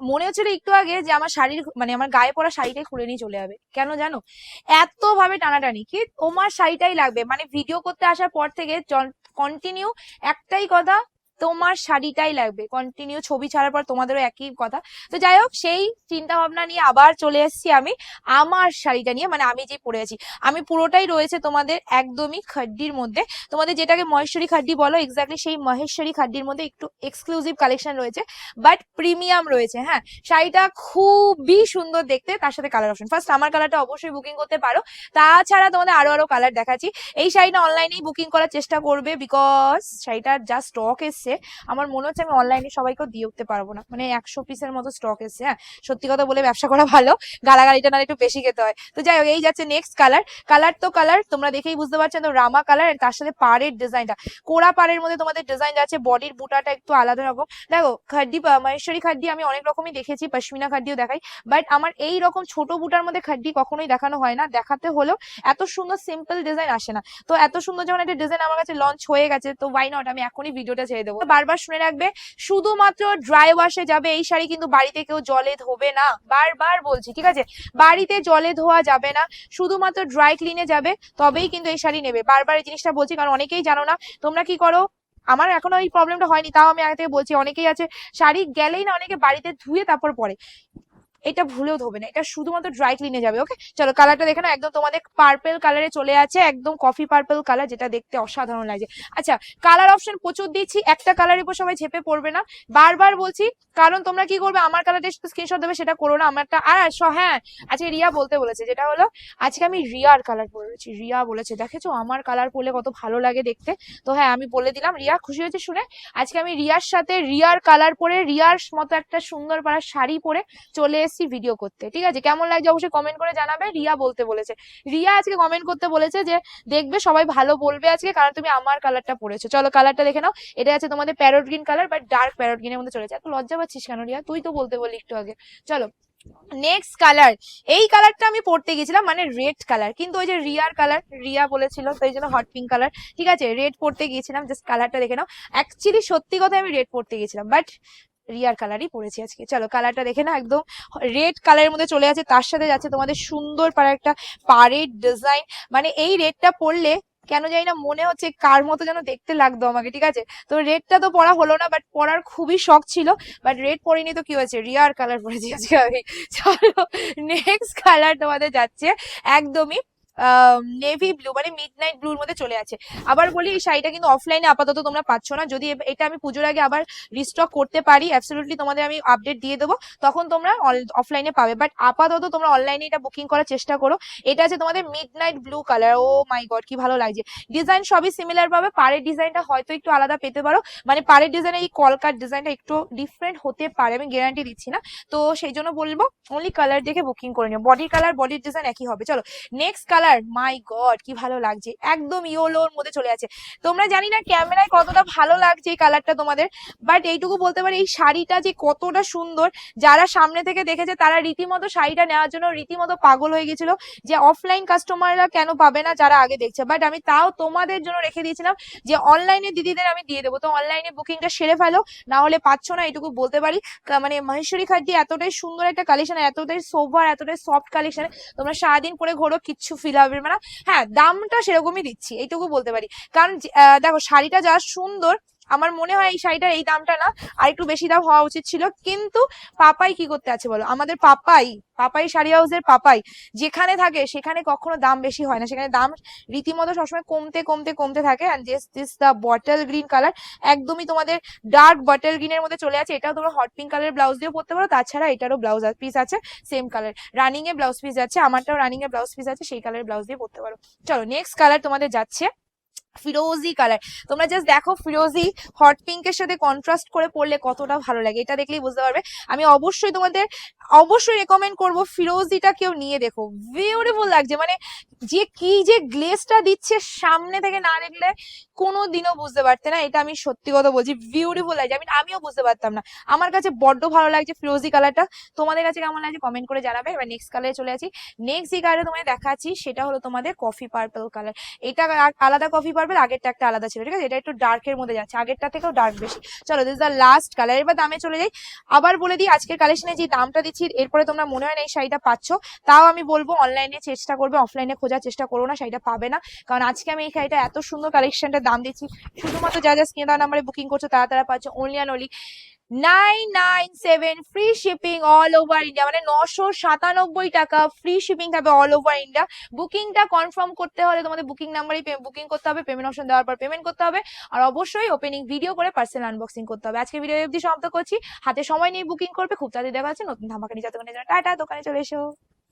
মনে হচ্ছিল একটু আগে যে আমার শাড়ির মানে আমার গায়ে পরা শাড়িটাই খুলে নিয়ে চলে যাবে। কেন জানো? এত ভাবে টানাটানি। কি তোমার শাড়িটাই লাগবে? মানে ভিডিও করতে আসার পর থেকে কন্টিনিউ একটাই কথা তোমার শাড়িটাই লাগবে। কন্টিনিউ ছবি ছাড়ার পর তোমাদেরও একই কথা। তো যাই হোক, সেই চিন্তা ভাবনা নিয়ে আবার চলে এসেছি আমি আমার শাড়িটা নিয়ে। মানে আমি যে পরে আছি, আমি পুরোটাই রয়েছে তোমাদের একদমই খাড্ডির মধ্যে। তোমাদের যেটাকে মহেশ্বরী খাড্ডি বলো এক্স্যাক্টলি সেই মহেশ্বরী খাড্ডির মধ্যে একটু এক্সক্লুসিভ কালেকশন রয়েছে। বাট প্রিমিয়াম রয়েছে হ্যাঁ। শাড়িটা খুবই সুন্দর দেখতে, তার সাথে কালার অপশন ফার্স্ট আমার কালারটা অবশ্যই বুকিং করতে পারো। তাছাড়া তোমাদের আরও আরও কালার দেখাচ্ছি। এই শাড়িটা অনলাইনেই বুকিং করার চেষ্টা করবে বিকজ শাড়িটার যা স্টক এসছে আমার মনে হচ্ছে আমি অনলাইনে সবাইকে দিয়ে উঠতে পারব না। মানে একশো পিসের মতো স্টক এসছে হ্যাঁ? সত্যি কথা বলে ব্যবসা করা ভালো, গালাগালিটা না একটু বেশি খেতে হয়। তো যাই হোক, এই যাচ্ছে নেক্সট কালার কালার তো কালার তোমরা দেখেই বুঝতে পারছ তো, রামা কালার তার সাথে পাড়ের ডিজাইনটা কোড়া পাড়ের মধ্যে তোমাদের ডিজাইন যাচ্ছে বডির বুটাটা একটু আলাদা রকম। দেখো, খাড্ডি মহেশ্বরী খাড্ডি আমি অনেক রকমই দেখেছি, পশমিনা খাড্ডিও দেখাই। বাট আমার এই রকম ছোট বুটার মধ্যে খাড্ডি কখনোই দেখানো হয় না। দেখাতে হলেও এত সুন্দর সিম্পল ডিজাইন আসে না। তো এত সুন্দর যখন একটা ডিজাইন আমার কাছে লঞ্চ হয়ে গেছে, তো ওয়াই নট আমি এখনই ভিডিওটা ছেড়ে দেবো। বারবার শুনে রাখবে, শুধুমাত্র ড্রাই ওয়াশে যাবে, এই শাড়ি কিন্তু বাড়িতে কেউ জলে ধোবে না। বারবার বলছি, ঠিক আছে? বাড়িতে জলে ধোয়া যাবে না, শুধুমাত্র ড্রাই ক্লিনে যাবে, তবেই কিন্তু এই শাড়ি নেবে। বারবার এই জিনিসটা বলছি, কারণ অনেকেই জানো না, তোমরা কি করো? আমার এখনও এই প্রবলেমটা হয়নি, তাও আমি আগে থেকে বলছি, অনেকেই আছে, শাড়ি গেলেই না অনেকে বাড়িতে ধুয়ে তারপর পরে। এটা ভুলেও ধোবে না। এটা শুধুমাত্র ড্রাই ক্লিনে যাবে ওকে চলো কালারটা দেখে না একদম তোমাদের পার্পেল কালারে চলে আছে, একদম কফি পার্পেল কালার যেটা দেখতে অসাধারণ লাগছে। আচ্ছা কালার অপশন প্রচুর দিচ্ছি, একটা কালারের উপর সবাই ঝেপে পড়বে না। বারবার বলছি, কারণ তোমরা কি করবে, আমার কালারটা স্ক্রিনশট দেবে, সেটা করো না আমারটা আর হ্যাঁ আজকে রিয়া বলতে বলেছে, যেটা হলো, আজকে আমি রিয়ার কালার পরেছি রিয়া বলেছে, দেখেছ, আমার কালার পরলে কত ভালো লাগে দেখতে? তো হ্যাঁ আমি বলে দিলাম, রিয়া খুশি হয়েছে শুনে। আজকে আমি রিয়ার সাথে রিয়ার কালার পরে, রিয়ার মতো একটা সুন্দর পাড়া শাড়ি পরে চলে এসেছি ভিডিও করতে, ঠিক আছে? কেমন লাগছে অবশ্যই কমেন্ট করে জানাবে। রিয়া বলতে বলেছে। রিয়া আজকে কমেন্ট করতে বলেছে যে, দেখবে, সবাই ভালো বলবে আজকে, কারণ তুমি আমার কালারটা পরেছো। চলো কালারটা দেখে নাও। এটা আছে তোমাদের parrot green colour but dark parrot গ্রিনের মধ্যে চলেছে। এত লজ্জা পাচ্ছিস কেন রিয়া? তুই তো বলতে বললি একটু আগে। চলো নেক্সট কালার এই কালারটা আমি পড়তে গেছিলাম মানে রেড কালার কিন্তু ওই যে রিয়ার কালার রিয়া বলেছিল তাই জন্য হট পিঙ্ক কালার ঠিক আছে রেড পড়তে গিয়েছিলাম জাস্ট কালারটা দেখে নাও। অ্যাকচুয়ালি সত্যি কথা আমি রেড পড়তে গেছিলাম বাট রিয়ার কালারই পড়েছি আজকে। চলো কালারটা দেখে না একদম রেড কালারের মধ্যে চলে আছে তার সাথে যাচ্ছে তোমাদের সুন্দর পাড়া একটা পাড়ের ডিজাইন মানে এই রেডটা পরলে কেন জানি না মনে হচ্ছে কার মতো যেন দেখতে লাগতো আমাকে, ঠিক আছে? তো রেডটা তো পরা হলো না বাট পরার খুবই শখ ছিল বাট রেড পরিনি তো কি হয়েছে? রিয়ার কালার পরেছি আজকে আমি। চলো নেক্সট কালার তোমাদের যাচ্ছে, একদমই নেভি ব্লু মানে মিড নাইট ব্লুর মধ্যে চলে আছে। আবার বলি, এই শাড়িটা কিন্তু অফলাইনে আপাতত তোমরা পাচ্ছ না। যদি এটা আমি পুজোর আগে আবার রিস্টক করতে পারি অ্যাবসলিউটলি তোমাদের আমি আপডেট দিয়ে দেবো। তখন তোমরা অফলাইনে পাবে। বাট আপাতত তোমরা অনলাইনে এটা বুকিং করার চেষ্টা করো। এটা আছে তোমাদের midnight blue colour oh my god কি ভালো লাগছে। ডিজাইন সবই সিমিলার পাবে। পাড়ের ডিজাইনটা হয়তো একটু আলাদা পেতে পারো। মানে পাড়ের ডিজাইনের এই কলকার ডিজাইনটা একটু ডিফারেন্ট হতে পারে, আমি গ্যারান্টি দিচ্ছি না। তো সেই জন্য বলব অনলি কালার দেখে বুকিং করে নিও। বডির কালার বডির ডিজাইন একই হবে। চলো নেক্সট কালার মাই গড কি ভালো লাগছে। একদম ইয়োলোর মধ্যে চলে আছে। তোমরা জানি না ক্যামেরায় কতটা ভালো লাগছে এই কালারটা তোমাদের বাট এইটুকু বলতে পারি, এই শাড়িটা যে কতটা সুন্দর, যারা সামনে থেকে দেখেছে, তারা রীতিমতো শাড়িটা নেওয়ার জন্য রীতিমতো পাগল হয়ে গেছিল যে অফলাইন কাস্টমাররা কেন পাবে না যারা আগে দেখছে। বাট আমি তাও তোমাদের জন্য রেখে দিয়েছিলাম যে অনলাইনে দিদিদের আমি দিয়ে দেবো। তো অনলাইনে বুকিংটা সেরে ফেলো না হলে পাচ্ছ না এটুকু বলতে পারি। মানে মহেশ্বরী খাদ্যি এতটাই সুন্দর একটা কালেকশন এতটাই সোভার এতটাই সফট কালেকশন তোমরা সারাদিন পরে ঘোরো, কিচ্ছু ফিল হবে মানে হ্যাঁ দামটা সেরকমই দিচ্ছি এইটুকু বলতে পারি। কারণ দেখো শাড়িটা যা সুন্দর আমার মনে হয় এই শাড়িটার এই দামটা না আর একটু বেশি দাম হওয়া উচিত ছিল। কিন্তু পাপাই কি করতে আছে বলো? আমাদের পাপাই পাপাই শাড়ি হাউসের পাপাই, যেখানে থাকে সেখানে কখনো দাম বেশি হয় না। সেখানে দাম রীতিমতো সবসময় কমতে কমতে কমতে থাকে। This the bottle green colour একদমই তোমাদের ডার্ক বটল গ্রিনের মধ্যে চলে আছে। এটাও তোমরা হট পিঙ্ক কালার ব্লাউজ দিয়েও পরতে পারো। তাছাড়া এটারও ব্লাউজ পিস আছে সেম কালার রানিং এ ব্লাউজ পিস আছে, আমারটাও রানিং এ ব্লাউজ পিস আছে, সেই কালারের ব্লাউজ দিয়ে পরতে পারো। চলো নেক্সট কালার তোমাদের যাচ্ছে। ফিরোজি কালার তোমরা জাস্ট দেখো ফিরোজি হট পিঙ্কের সাথে কন্ট্রাস্ট করে পড়লে কতটা ভালো লাগে, এটা দেখলেই বুঝতে পারবে। আমি অবশ্যই তোমাদের, অবশ্যই রেকমেন্ড করব ফিরোজিটা কেউ নিয়ে দেখো। বিউটিফুল লাগছে মানে যে কি যে গ্লেজটা দিচ্ছে সামনে থেকে না দেখলে কোনো দিনও বুঝতে পারতে না। এটা আমি সত্যি কথা বলছি বিউটিফুল লাগছে। আমি আমিও বুঝতে পারতাম না। আমার কাছে বড্ড ভালো লাগছে ফিরোজি কালারটা। তোমাদের কাছে কেমন লাগছে কমেন্ট করে জানাবে। এবার নেক্সট কালারে চলে আসি। নেক্সট যে কালারটা তোমাদের দেখাচ্ছি, সেটা হলো তোমাদের কফি পার্পল কালার এটা আলাদা কফি পার্পল আগেরটা একটা আলাদা ছিল, ঠিক আছে? এটা একটু ডার্কের মধ্যে যাচ্ছে। আগেরটা থেকেও ডার্ক বেশি। চলো দিস দ্য লাস্ট কালার এবার দামে চলে যাই। আবার বলে দিই, আজকের কালেকশনে যে দামটা দিচ্ছি, এরপরে তোমরা মনে হয় না এই শাড়িটা পাচ্ছ। তাও আমি বলব অনলাইনে চেষ্টা করবে অফলাইনে খোঁজার চেষ্টা করো না, শাড়িটা পাবে না। কারণ আজকে আমি এই শাড়িটা এত সুন্দর কালেকশনটা দাম দিচ্ছি। শুধুমাত্র যা যা স্ক্রিনে দেওয়া নাম্বারে বুকিং করছ, তারা তারা পাচ্ছ only and only nine nine seven free shipping all over India মানে নশো সাতানব্বই টাকা ফ্রি শিপিং থাকবে অল ওভার ইন্ডিয়া বুকিংটা কনফার্ম করতে হলে তোমাদের বুকিং নাম্বারই বুকিং করতে হবে পেমেন্ট অপশন দেওয়ার পর পেমেন্ট করতে হবে। আর অবশ্যই ওপেনিং ভিডিও করে পার্সেল আনবক্সিং করতে হবে। আজকে ভিডিও অবধি সমাপ্ত করছি। হাতে সময় নিয়ে বুকিং করবে, খুব তাড়াতাড়ি দেখা যাচ্ছে নতুন ধামাকা নিয়ে যতক্ষণে টাটা, দোকানে চলে এসো।